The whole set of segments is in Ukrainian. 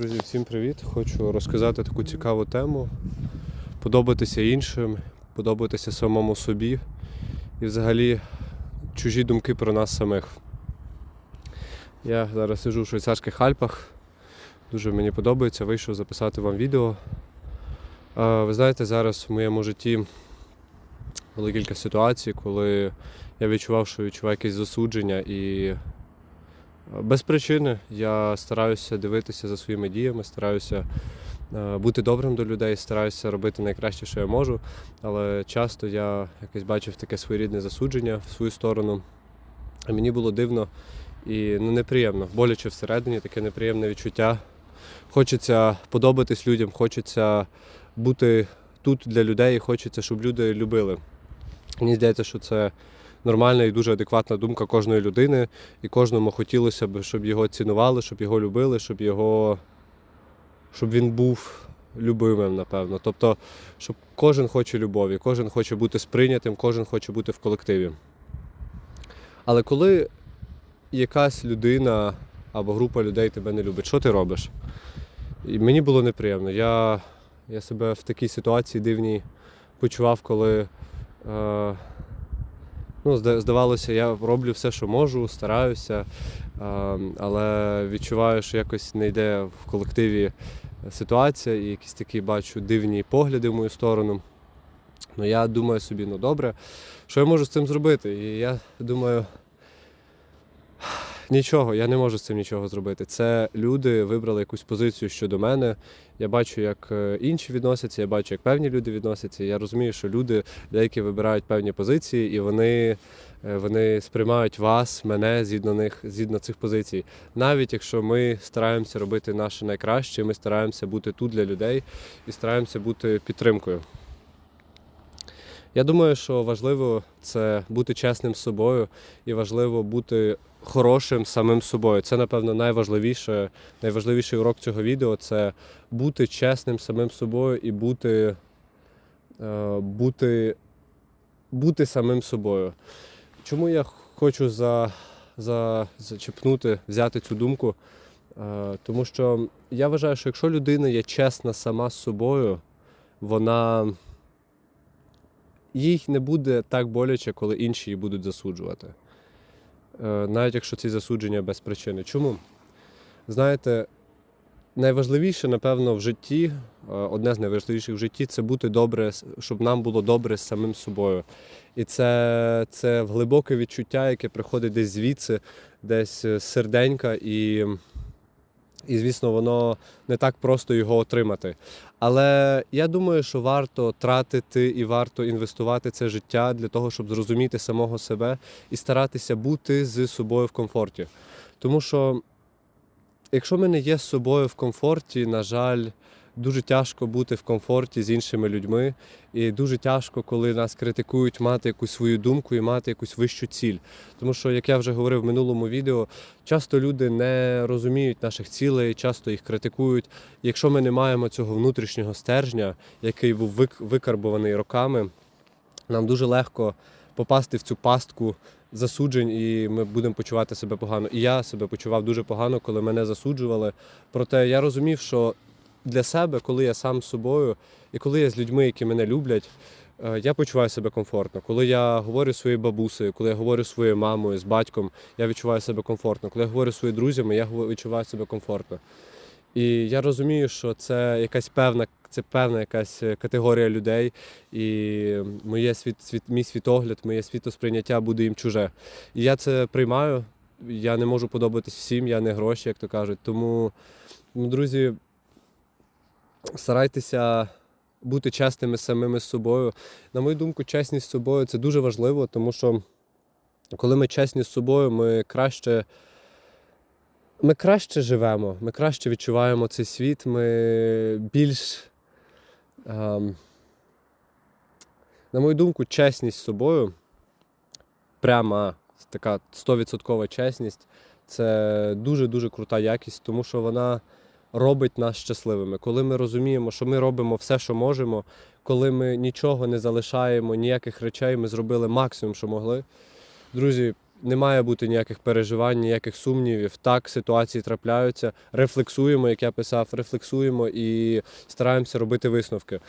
Друзі, всім привіт! Хочу розказати таку цікаву тему. Подобатися іншим, подобатися самому собі і взагалі чужі думки про нас самих. Я зараз сиджу в швейцарських Альпах. Дуже мені подобається, вийшов записати вам відео. Ви знаєте, зараз в моєму житті було кілька ситуацій, коли я відчував, що відчуваю якесь засудження і без причини я стараюся дивитися за своїми діями, стараюся е, бути добрим до людей, стараюся робити найкраще, що я можу. Але часто я якось бачив таке своєрідне засудження в свою сторону. А мені було дивно і ну, неприємно, боляче всередині, таке неприємне відчуття. Хочеться подобатись людям, хочеться бути тут для людей, хочеться, щоб люди любили. Мені здається, що це нормальна і дуже адекватна думка кожної людини, і кожному хотілося б, щоб його цінували, щоб його любили, щоб його щоб він був любимим, напевно. Тобто, щоб кожен хоче любові, кожен хоче бути сприйнятим, кожен хоче бути в колективі. Але коли якась людина або група людей тебе не любить, що ти робиш? І мені було неприємно. Я, я себе в такій ситуації дивній почував, коли. Е, Ну, здавалося, я роблю все, що можу, стараюся, але відчуваю, що якось не йде в колективі ситуація, і якісь такі бачу дивні погляди в мою сторону. Ну, я думаю собі, ну добре, що я можу з цим зробити? І я думаю, нічого, я не можу з цим нічого зробити. Це люди вибрали якусь позицію щодо мене. Я бачу, як е, інші відносяться, я бачу, як певні люди відносяться. Я розумію, що люди деякі вибирають певні позиції, і вони, е, вони сприймають вас, мене згідно них, згідно цих позицій. Навіть якщо ми стараємося робити наше найкраще, ми стараємося бути тут для людей і стараємося бути підтримкою. Я думаю, що важливо це бути чесним з собою і важливо бути хорошим самим собою. Це, напевно, найважливіше, найважливіший урок цього відео це бути чесним самим собою і бути, е, бути, бути самим собою. Чому я хочу за, за, зачепнути, взяти цю думку? Е, Тому що я вважаю, що якщо людина є чесна сама з собою, вона їй не буде так боляче, коли інші її будуть засуджувати. Е, Навіть якщо ці засудження без причини. Чому? Знаєте, найважливіше, напевно, в житті, е, одне з найважливіших в житті це бути добре, щоб нам було добре з самим собою. І це, це глибоке відчуття, яке приходить десь звідси, десь з серденька, і, і звісно, воно не так просто його отримати. Але я думаю, що варто тратити і варто інвестувати це життя для того, щоб зрозуміти самого себе і старатися бути з собою в комфорті. Тому що, якщо ми не є з собою в комфорті, на жаль, дуже тяжко бути в комфорті з іншими людьми, і дуже тяжко, коли нас критикують, мати якусь свою думку і мати якусь вищу ціль. Тому що, як я вже говорив в минулому відео, часто люди не розуміють наших цілей, часто їх критикують. Якщо ми не маємо цього внутрішнього стержня, який був викарбований роками, нам дуже легко попасти в цю пастку засуджень, і ми будемо почувати себе погано. І я себе почував дуже погано, коли мене засуджували. Проте я розумів, що для себе, коли я сам з собою, і коли я з людьми, які мене люблять, е, я почуваю себе комфортно. Коли я говорю своєю бабусею, коли я говорю своєю мамою, з батьком, я відчуваю себе комфортно. Коли я говорю своїми друзями, я відчуваю себе комфортно. І я розумію, що це якась певна, це певна якась е, категорія людей, і моє світ, світ, мій світогляд, моє світосприйняття буде їм чуже. І я це приймаю. Я не можу подобатись всім, я не гроші, як то кажуть. Тому, ну, друзі, старайтеся бути чесними самими з собою. На мою думку, чесність з собою це дуже важливо, тому що коли ми чесні з собою, ми краще. Ми краще живемо, ми краще відчуваємо цей світ, ми більш, ем, на мою думку, чесність з собою, пряма така 100% чесність, це дуже-дуже крута якість, тому що вона робить нас щасливими. Коли ми розуміємо, що ми робимо все, що можемо, коли ми нічого не залишаємо, ніяких речей, ми зробили максимум, що могли. Друзі, Не має бути ніяких переживань, ніяких сумнівів. Так, ситуації трапляються. Рефлексуємо, як я писав, рефлексуємо і стараємося робити висновки.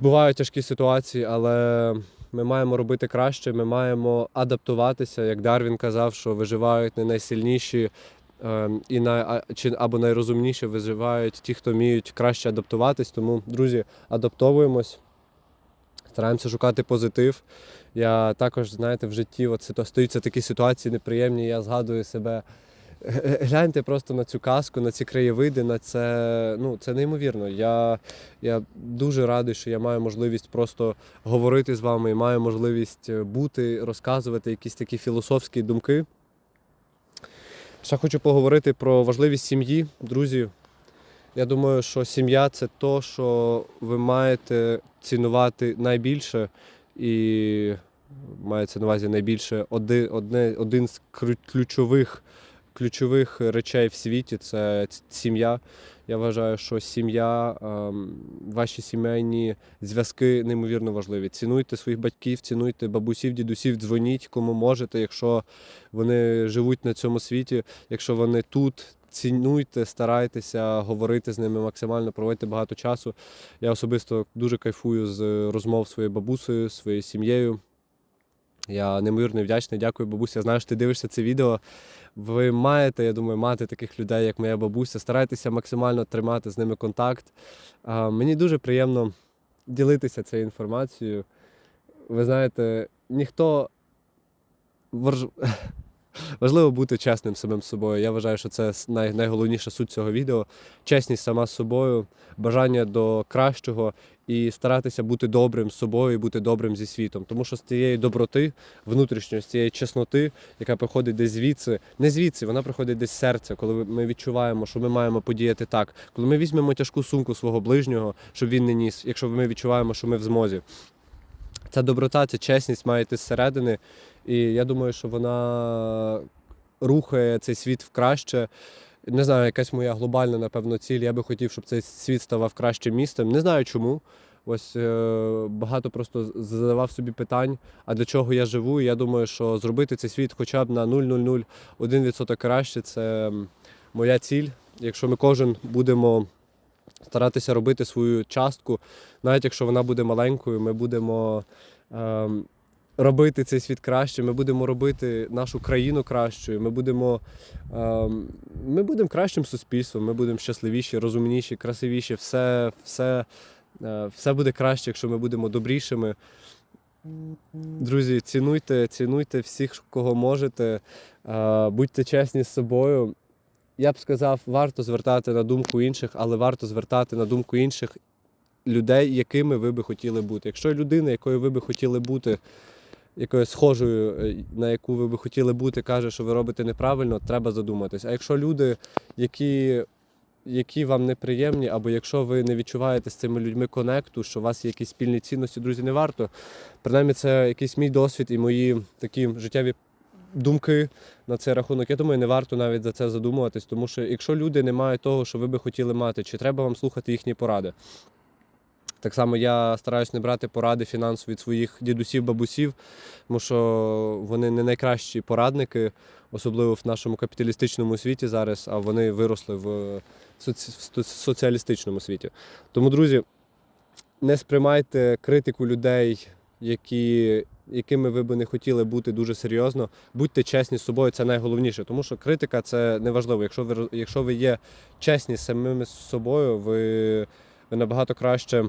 Бувають тяжкі ситуації, але ми маємо робити краще, ми маємо адаптуватися. Як Дарвін казав, що виживають не найсильніші і най, а- чи, або найрозумніші виживають ті, хто вміють краще адаптуватись. Тому, друзі, адаптовуємось, стараємося шукати позитив. Я також, знаєте, в житті от стаються такі ситуації неприємні. Я згадую себе. Гляньте просто на цю казку, на ці краєвиди, на це. Ну, це неймовірно. Я, я дуже радий, що я маю можливість просто говорити з вами і маю можливість е, бути, розказувати якісь такі філософські думки. Ще хочу поговорити про важливість сім'ї, друзі. Я думаю, що сім'я це то, що ви маєте цінувати найбільше, і мається на увазі найбільше один, одне, один з ключових, ключових речей в світі це сім'я. Я вважаю, що сім'я, ем, ваші сімейні зв'язки неймовірно важливі. Цінуйте своїх батьків, цінуйте бабусів, дідусів, дзвоніть кому можете, якщо вони живуть на цьому світі, якщо вони тут. Цінуйте, старайтеся говорити з ними максимально, проводьте багато часу. Я особисто дуже кайфую з розмов своєю бабусею, своєю сім'єю. Я неймовірно вдячний. Дякую, бабуся. Знаю, що ти дивишся це відео. Ви маєте, я думаю, мати таких людей, як моя бабуся. Старайтеся максимально тримати з ними контакт. Мені дуже приємно ділитися цією інформацією. Ви знаєте, ніхто важливо бути чесним самим собою. Я вважаю, що це най- найголовніша суть цього відео. Чесність сама з собою, бажання до кращого і старатися бути добрим з собою, і бути добрим зі світом. Тому що з цієї доброти, внутрішньої, з цієї чесноти, яка приходить десь звідси, не звідси, вона приходить десь з серця, коли ми відчуваємо, що ми маємо подіяти так. Коли ми візьмемо тяжку сумку свого ближнього, щоб він не ніс, якщо ми відчуваємо, що ми в змозі. Ця доброта, ця чесність має йти зсередини. І я думаю, що вона рухає цей світ в краще. Не знаю, якась моя глобальна, напевно, ціль. Я би хотів, щоб цей світ ставав кращим містом. Не знаю чому. Ось е, багато просто задавав собі питань, а для чого я живу. І я думаю, що зробити цей світ хоча б на 0,001% краще це моя ціль. Якщо ми кожен будемо старатися робити свою частку, навіть якщо вона буде маленькою, ми будемо ем, робити цей світ краще, ми будемо робити нашу країну кращою, ми будемо, ем, ми будемо кращим суспільством, ми будемо щасливіші, розумніші, красивіші. Все, все, е, все буде краще, якщо ми будемо добрішими. Друзі, цінуйте, цінуйте всіх, кого можете, е, будьте чесні з собою. Я б сказав, варто звертати на думку інших, але варто звертати на думку інших людей, якими ви би хотіли бути. Якщо людина, якою ви би хотіли бути, якою схожою, е, на яку ви би хотіли бути, каже, що ви робите неправильно, треба задуматись. А якщо люди, які, які вам неприємні, або якщо ви не відчуваєте з цими людьми конекту, що у вас є якісь спільні цінності, друзі, не варто. Принаймні, це якийсь мій досвід і мої такі життєві думки на цей рахунок. Я думаю, не варто навіть за це задумуватись, тому що якщо люди не мають того, що ви би хотіли мати, чи треба вам слухати їхні поради? Так само я стараюсь не брати поради фінансові від своїх дідусів, бабусів, тому що вони не найкращі порадники, особливо в нашому капіталістичному світі зараз, а вони виросли в соці- в соціалістичному світі. Тому, друзі, не сприймайте критику людей, які, якими ви би не хотіли бути дуже серйозно. Будьте чесні з собою, це найголовніше, тому що критика це не важливо. Якщо ви, якщо ви є чесні з самими собою, ви, ви набагато краще.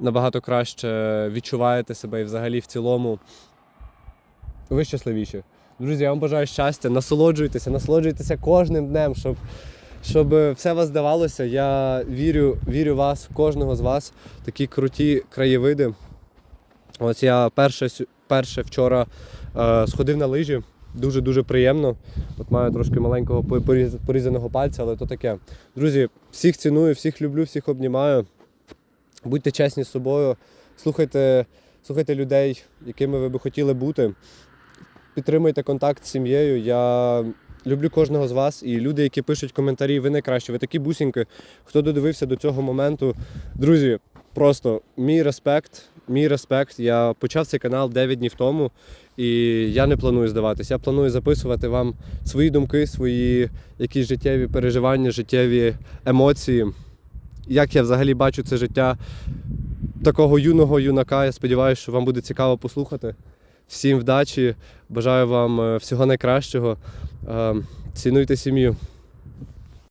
Набагато краще відчуваєте себе і взагалі в цілому ви щасливіші. Друзі, я вам бажаю щастя, насолоджуйтеся, насолоджуйтеся кожним днем, щоб, щоб все вас здавалося. Я вірю, вірю вас, кожного з вас, такі круті краєвиди. Ось я перше, перше вчора е, сходив на лижі. Дуже-дуже приємно. От маю трошки маленького порізаного пальця, але то таке. Друзі, всіх ціную, всіх люблю, всіх обнімаю. Будьте чесні з собою, слухайте, слухайте людей, якими ви би хотіли бути. Підтримуйте контакт з сім'єю. Я люблю кожного з вас і люди, які пишуть коментарі, ви найкращі, ви такі бусінки. Хто додивився до цього моменту. Друзі, просто мій респект, мій респект. Я почав цей канал 9 днів тому. І я не планую здаватися. Я планую записувати вам свої думки, свої якісь життєві переживання, життєві емоції. Як я взагалі бачу це життя такого юного юнака. Я сподіваюся, що вам буде цікаво послухати. Всім вдачі, бажаю вам е, всього найкращого. Е, Цінуйте сім'ю.